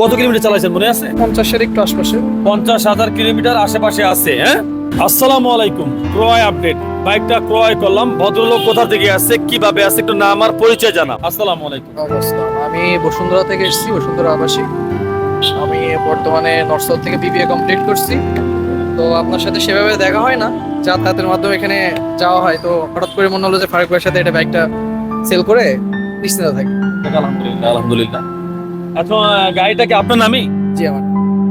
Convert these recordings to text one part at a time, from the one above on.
কত কিলোমিটার চালাইছেন মনে আছে? পঞ্চাশের একটু আশপাশে। পঞ্চাশ হাজার কিলোমিটার আশেপাশে আছে হ্যাঁ? আসসালামু আলাইকুম ক্রয় আপডেট। বাইকটা ক্রয় করলাম ভদ্রলোক কোথা থেকে আসছে কীভাবে আসছে একটু নাম আর পরিচয় জানা আসসালামু আলাইকুম। আমি বসুন্ধরা থেকে এসেছি বসুন্ধরা আবাসিক। আমি বর্তমানে নর্থ থেকে বিবিএ কমপ্লিট করছি। তো আপনার সাথে সেভাবে দেখা হয় না যাতায়াতের মাধ্যমে এখানে যাওয়া হয়। তো হঠাৎ করে মনে হলো যে ফারুক ভাইয়ের সাথে এটা বাইকটা সেল করে নিশ্চিন্ত থাকি। আলহামদুলিল্লাহ আলহামদুলিল্লাহ। আচ্ছা গাড়িটা কি আপনার নামই? জি আমার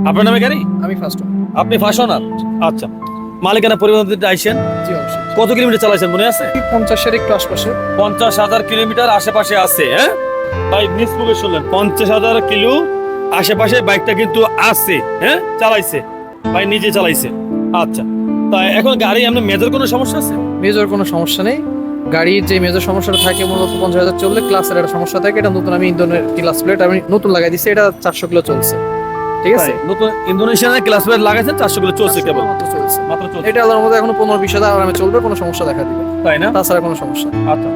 আপনার নামে গাড়ি? আমি ফার্স্ট আপনি ফাঁসনার আচ্ছা। মালিকানা পরিবহন আইসেন? জি অবশ্যই। কত কিলোমিটার চালাইছেন মনে আছে? পঞ্চাশের একটু আশপাশে। পঞ্চাশ হাজার কিলোমিটার আশেপাশে আছে হ্যাঁ? ভাই মিসবুকে শুনলেন। পঞ্চাশ হাজার কিলো আশেপাশে বাইকটা কিন্তু আছে হ্যাঁ? চালাইছে। ভাই নিজে চালাইছে। আচ্ছা। তা এখন গাড়ি এমনি মেজর কোনো সমস্যা আছে? মেজর কোনো সমস্যা নেই। গাড়ির যে মেজর সমস্যাটা থাকে মূলত পঞ্চাশ হাজার চললে ক্লাসের একটা সমস্যা থাকে এটা নতুন আমি ইন্দোনের ক্লাস প্লেট আমি নতুন লাগাই দিচ্ছি এটা চারশো কিলো চলছে। ঠিক আছে? নতুন ইন্দোনেশিয়ানের ক্লাস প্লেট লাগাইছে চারশো কিলো চলছে কেবল? চলছে। মাত্র চলছে। এটা আল্লাহর মধ্যে এখনও পনেরো বিশ হাজার আরামে চলবে কোনো সমস্যা দেখা দিবে তাই না? তাছাড়া কোনো সমস্যা। আচ্ছা।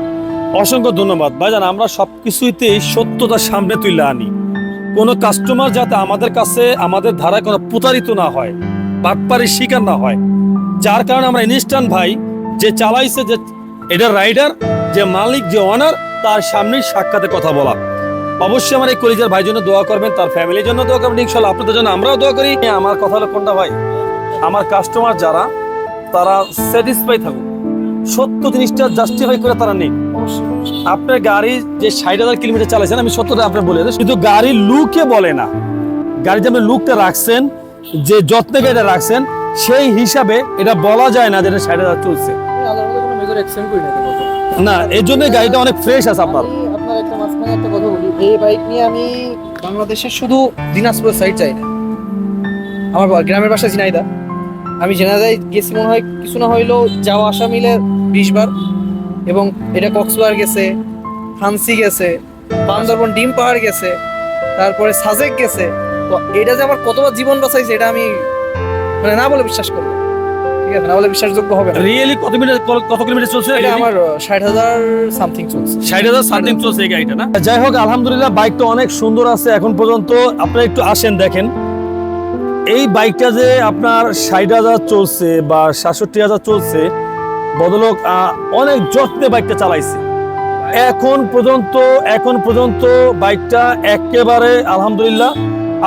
অসংখ্য ধন্যবাদ। ভাইজান আমরা সবকিছুতেই সত্যতা সামনে তুলে আনি। কোনো কাস্টমার যাতে আমাদের কাছে আমাদের ধারায় কোনো প্রতারিত না হয় বাটপারির শিকার না হয়। যার কারণে আমরা ইনস্ট্যান্ট ভাই যে চালাইছে যে এটা রাইডার, যে মালিক, যে অনার তার সামনেই সাক্ষাতে কথা বলা। অবশ্যই আমার এই কলিজার ভাই জন্য দোয়া করবেন, তার ফ্যামিলির জন্য দোয়া করবেন ইনশাল্লাহ আপনাদের জন্য আমরাও দোয়া করি। আমার কথা হলো কোনটা ভাই? আমার কাস্টমার যারা, তারা স্যাটিসফাই থাকুক। সত্য জিনিসটা জাস্টিফাই করে তারা নেই আপনার গাড়ি যে ষাট হাজার কিলোমিটার চালাইছেন, আমি সত্যটা আপনার বলে। কিন্তু গাড়ির লুকে বলে না গাড়ি যে আপনি লুকটা রাখছেন, যে যত্নে গাড়িটা রাখছেন, সেই হিসাবে এটা বলা যায় না যে এটা ষাট হাজার চলছে। না এর জন্য গাড়িটা অনেক ফ্রেশ আছে আপনার। আপনার একটা মাঝখানে একটা কথা বলি এই বাইক নিয়ে আমি বাংলাদেশের শুধু দিনাজপুর সাইড চাই না। আমার গ্রামের বাসা ঝিনাইদা। আমি গেছি মনে হয় কিছু না হইলেও যাওয়া আসা মিলে বিশ বার। এবং এটা কক্সবাজার গেছে হানসি গেছে বান্দরবন ডিম পাহাড় গেছে তারপরে সাজেক গেছে। তো এটা যে আমার কতবার জীবন বাঁচাইছে এটা আমি মানে না বলে বিশ্বাস করব ঠিক আছে না বিশ্বাসযোগ্য হবে না। রিয়েলি কত মিটার কত কিলোমিটার চলছে এটা আমার ষাট হাজার সামথিং চলছে। ষাট হাজার সামথিং চলছে এই গাড়িটা না? যাই হোক আলহামদুলিল্লাহ বাইকটা অনেক সুন্দর আছে। এখন পর্যন্ত আপনারা একটু আসেন দেখেন। এই বাইকটা যে আপনার ষাট হাজার চলছে বা সাতষট্টি হাজার চলছে বদলোক আহ, অনেক যত্নে বাইকটা চালাইছে। এখন পর্যন্ত এখন পর্যন্ত বাইকটা একেবারে আলহামদুলিল্লাহ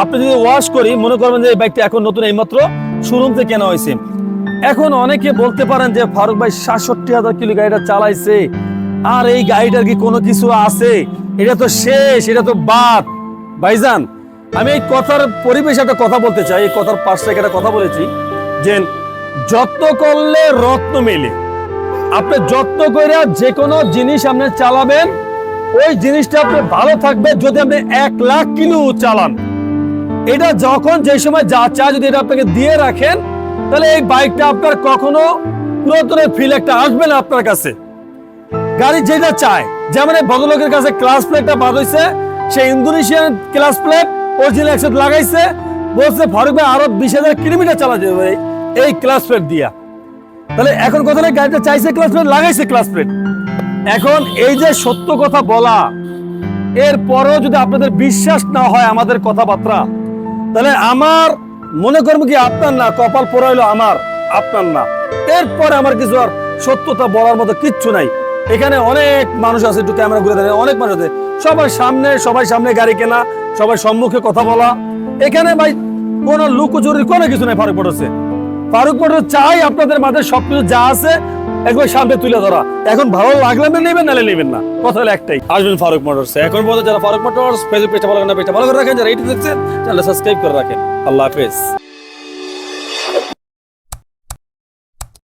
আপনি যদি ওয়াশ করি মনে করবেন যে এই বাইকটা এখন নতুন এইমাত্র শোরুম থেকে কেনা হয়েছে। এখন অনেকে বলতে পারেন যে ফারুক ভাই সাতষট্টি হাজার কিলো গাড়িটা চালাইছে। আর এই গাড়িটার কি কোনো কিছু আছে? এটা তো শেষ, এটা তো বাদ। ভাইজান, আমি এই কথার পরিবেশে একটা কথা বলতে চাই, এই কথার পাশ থেকে একটা কথা বলেছি যে যত্ন করলে রত্ন মেলে। আপনি যত্ন করে যে কোনো জিনিস আপনি চালাবেন, ওই জিনিসটা আপনি ভালো থাকবে যদি আপনি এক লাখ কিলো চালান। এটা যখন যে সময় যা চায় যদি এটা আপনাকে দিয়ে রাখেন তাহলে এই বাইকটা আপনার কখনো পুরাতনের ফিল একটা আসবে না আপনার কাছে? গাড়ি যেটা চায়, যেমন এই ভদ্রলোকের কাছে ক্লাস প্লেটটা বাদ হয়েছে সে ইন্দোনেশিয়ান ক্লাস প্লেট অরিজিনাল একসাথে লাগাইছে, বলছে, ফারুক ভাই, আরও বিশ হাজার কিলোমিটার চালা যাবে এই ক্লাস প্লেট দিয়া। তাহলে এখন কথা নেই, গাড়িটা চাইছে ক্লাস প্লেট লাগাইছে ক্লাস প্লেট এখন এই যে সত্য কথা বলা এর পরেও যদি আপনাদের বিশ্বাস না হয় আমাদের কথাবার্তা, তাহলে আমার মনে করব কি আপনার না, কপাল পড়াইলো আমার, আপনার না। এরপরে আমার কিছু আর সত্যতা বলার মতো কিচ্ছু নাই। এখানে অনেক মানুষ আছে, একটু ক্যামেরা ঘুরে দেয় অনেক মানুষ আছে। সবার সামনে, সবাই সামনে গাড়ি কেনা, সবাই সম্মুখে কথা বলা। এখানে ভাই, কোনো লুকোচুরির কোনো কিছু নাই, ফারুক পড়েছে ফারুক মোটর চাই আপনাদের মাঝে সবকিছু যা আছে, একবার সামনে তুলে ধরা। এখন ভালো লাগলে নেবেন নালে নেবেন না। কথা হলো একটাই। আসবেন ফারুক মোটরস এখন বলতে যারা ফারুক মোটরস ফেসবুক পেজটা ভালো করে না, পেজটা ভালো করে রাখেন। যারা এইটা দেখছেন চ্যানেলটা সাবস্ক্রাইব করে রাখেন। আল্লাহ হাফেজ